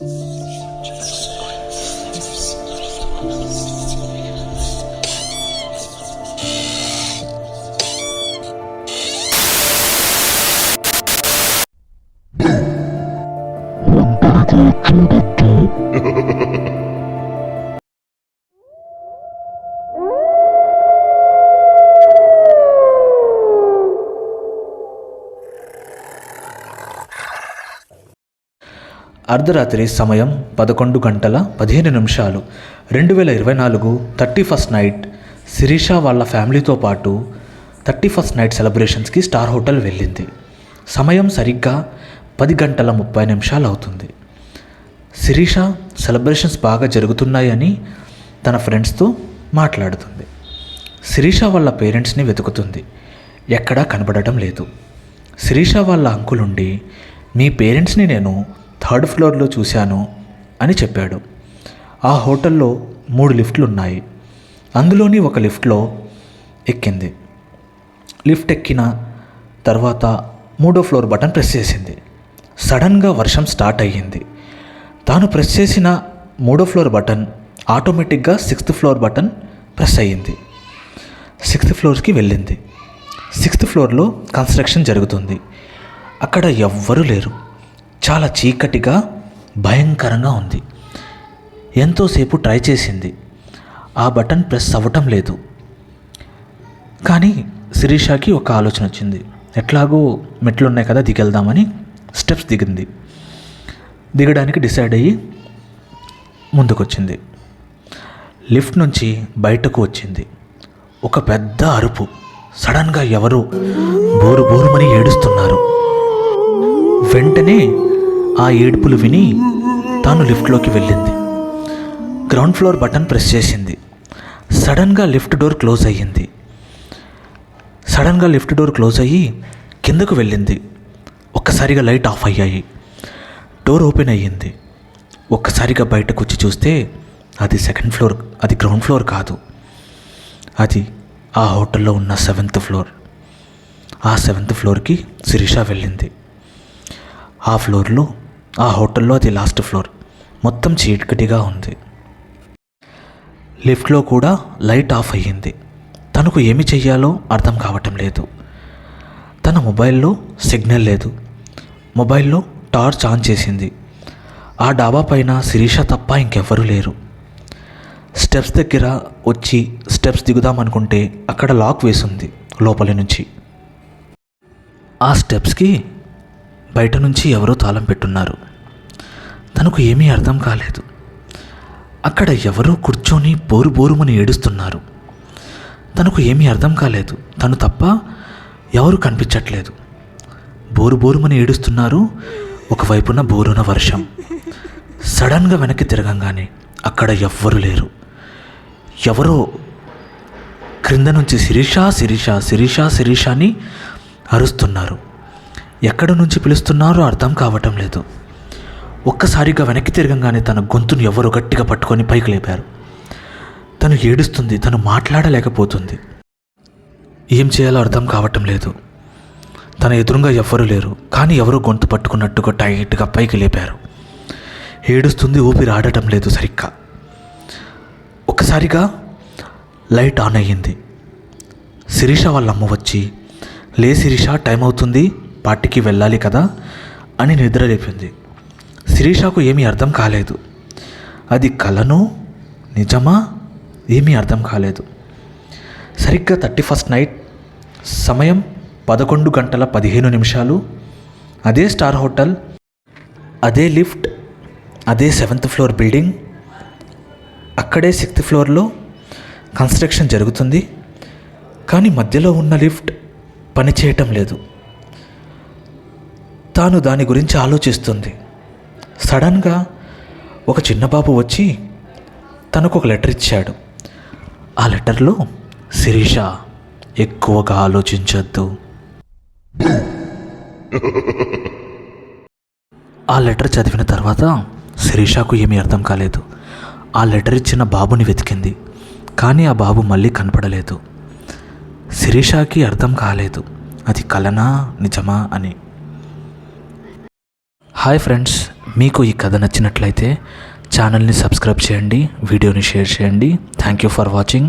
Bye. అర్ధరాత్రి సమయం పదకొండు గంటల పదిహేను నిమిషాలు. రెండు వేల ఇరవై నాలుగు థర్టీ ఫస్ట్ నైట్ శిరీష వాళ్ళ ఫ్యామిలీతో పాటు థర్టీ ఫస్ట్ నైట్ సెలబ్రేషన్స్కి స్టార్ హోటల్ వెళ్ళింది. సమయం సరిగ్గా పది గంటల ముప్పై నిమిషాలు అవుతుంది. శిరీష సెలబ్రేషన్స్ బాగా జరుగుతున్నాయని తన ఫ్రెండ్స్తో మాట్లాడుతుంది. శిరీష వాళ్ళ పేరెంట్స్ని వెతుకుతుంది. ఎక్కడా కనబడటం లేదు. శిరీష వాళ్ళ అంకులుండి మీ పేరెంట్స్ని నేను థర్డ్ ఫ్లోర్లో చూశాను అని చెప్పాడు. ఆ హోటల్లో మూడు లిఫ్ట్లు ఉన్నాయి అందులోని ఒక లిఫ్ట్లో ఎక్కింది. లిఫ్ట్ ఎక్కిన తర్వాత మూడో ఫ్లోర్ బటన్ ప్రెస్ చేసింది. సడన్గా వర్షం స్టార్ట్ అయ్యింది. తాను ప్రెస్ చేసిన మూడో ఫ్లోర్ బటన్ ఆటోమేటిక్గా సిక్స్త్ ఫ్లోర్ బటన్ ప్రెస్ అయ్యింది. సిక్స్త్ ఫ్లోర్కి వెళ్ళింది. సిక్స్త్ ఫ్లోర్లో కన్స్ట్రక్షన్ జరుగుతుంది. అక్కడ ఎవ్వరూ లేరు. చాలా చీకటిగా భయంకరంగా ఉంది. ఎంతోసేపు ట్రై చేసింది. ఆ బటన్ ప్రెస్ అవ్వటం లేదు. కానీ శిరీషాకి ఒక ఆలోచన వచ్చింది. ఎట్లాగో మెట్లు ఉన్నాయి కదా దిగెళ్దామని స్టెప్స్ దిగింది. దిగడానికి డిసైడ్ అయ్యి ముందుకొచ్చింది. లిఫ్ట్ నుంచి బయటకు వచ్చింది. ఒక పెద్ద అరుపు. సడన్గా ఎవరో బోరు బోరుమని ఏడుస్తున్నారు. వెంటనే ఆ ఏడుపులు విని తాను లిఫ్ట్లోకి వెళ్ళింది. గ్రౌండ్ ఫ్లోర్ బటన్ ప్రెస్ చేసింది. సడన్గా లిఫ్ట్ డోర్ క్లోజ్ అయ్యింది. సడన్గా లిఫ్ట్ డోర్ క్లోజ్ అయ్యి కిందకు వెళ్ళింది. ఒక్కసారిగా లైట్ ఆఫ్ అయ్యాయి. డోర్ ఓపెన్ అయ్యింది. ఒక్కసారిగా బయటకు వచ్చి చూస్తే అది సెకండ్ ఫ్లోర్ అది గ్రౌండ్ ఫ్లోర్ కాదు. అది ఆ హోటల్లో ఉన్న సెవెంత్ ఫ్లోర్. ఆ సెవెంత్ ఫ్లోర్కి శిరీష వెళ్ళింది. ఆ ఫ్లోర్లో ఆ హోటల్లో అది లాస్ట్ ఫ్లోర్ మొత్తం చీకటిగా ఉంది. లిఫ్ట్లో కూడా లైట్ ఆఫ్ అయ్యింది. తనకు ఏమి చెయ్యాలో అర్థం కావటం లేదు. తన మొబైల్లో సిగ్నల్ లేదు. మొబైల్లో టార్చ్ ఆన్ చేసింది. ఆ డాబా పైన శిరీష తప్ప ఇంకెవ్వరూ లేరు. స్టెప్స్ దగ్గర వచ్చి స్టెప్స్ దిగుదామనుకుంటే అక్కడ లాక్ వేసింది లోపలి నుంచి. ఆ స్టెప్స్కి బయట నుంచి ఎవరో తాళం పెట్టున్నారు. తనకు ఏమీ అర్థం కాలేదు. అక్కడ ఎవరో కూర్చొని బోరు బోరుమని ఏడుస్తున్నారు. తనకు ఏమీ అర్థం కాలేదు. తను తప్ప ఎవరు కనిపించట్లేదు. బోరు బోరుమని ఏడుస్తున్నారు ఒకవైపున బోరున వర్షం. సడన్గా వెనక్కి తిరగంగానే అక్కడ ఎవ్వరు లేరు. ఎవరో క్రింద నుంచి శిరీష శిరీష శిరీష శిరీష అని అరుస్తున్నారు. ఎక్కడ నుంచి పిలుస్తున్నారో అర్థం కావటం లేదు. ఒక్కసారిగా వెనక్కి తిరగంగానే తన గొంతును ఎవరు గట్టిగా పట్టుకొని పైకి లేపారు. తను ఏడుస్తుంది తను మాట్లాడలేకపోతుంది. ఏం చేయాలో అర్థం కావటం లేదు. తన ఎదురుగా ఎవ్వరూ లేరు కానీ ఎవరో గొంతు పట్టుకున్నట్టుగా టైట్గా పైకి లేపారు. ఏడుస్తుంది ఊపిరి ఆడటం లేదు సరిగ్గా. ఒక్కసారిగా లైట్ ఆన్ అయ్యింది. శిరీష వాళ్ళ అమ్మ వచ్చి లే శిరీష టైం అవుతుంది పార్టీకి వెళ్ళాలి కదా అని నిద్ర లేపింది. శిరీషకు ఏమీ అర్థం కాలేదు. అది కలను నిజమా ఏమీ అర్థం కాలేదు. సరిగ్గా థర్టీ ఫస్ట్ నైట్ సమయం పదకొండు గంటల పదిహేను నిమిషాలు. అదే స్టార్ హోటల్ అదే లిఫ్ట్ అదే సెవెంత్ ఫ్లోర్ బిల్డింగ్ అక్కడే సిక్స్త్ ఫ్లోర్లో కన్స్ట్రక్షన్ జరుగుతుంది. కానీ మధ్యలో ఉన్న లిఫ్ట్ పనిచేయటం లేదు. తాను దాని గురించి ఆలోచిస్తుంది. సడన్గా ఒక చిన్న బాబు వచ్చి తనకు ఒక లెటర్ ఇచ్చాడు. ఆ లెటర్లో శిరీష ఎక్కువగా ఆలోచించొద్దు. ఆ లెటర్ చదివిన తర్వాత శిరీషకు ఏమీ అర్థం కాలేదు. ఆ లెటర్ ఇచ్చిన బాబుని వెతికింది. కానీ ఆ బాబు మళ్ళీ కనపడలేదు. శిరీషకి అర్థం కాలేదు. అది కలనా నిజమా అని. హాయ్ ఫ్రెండ్స్ మీకు ఈ కథ నచ్చినట్లయితే ఛానల్ని సబ్స్క్రైబ్ చేయండి వీడియోని షేర్ చేయండి. Thank you for watching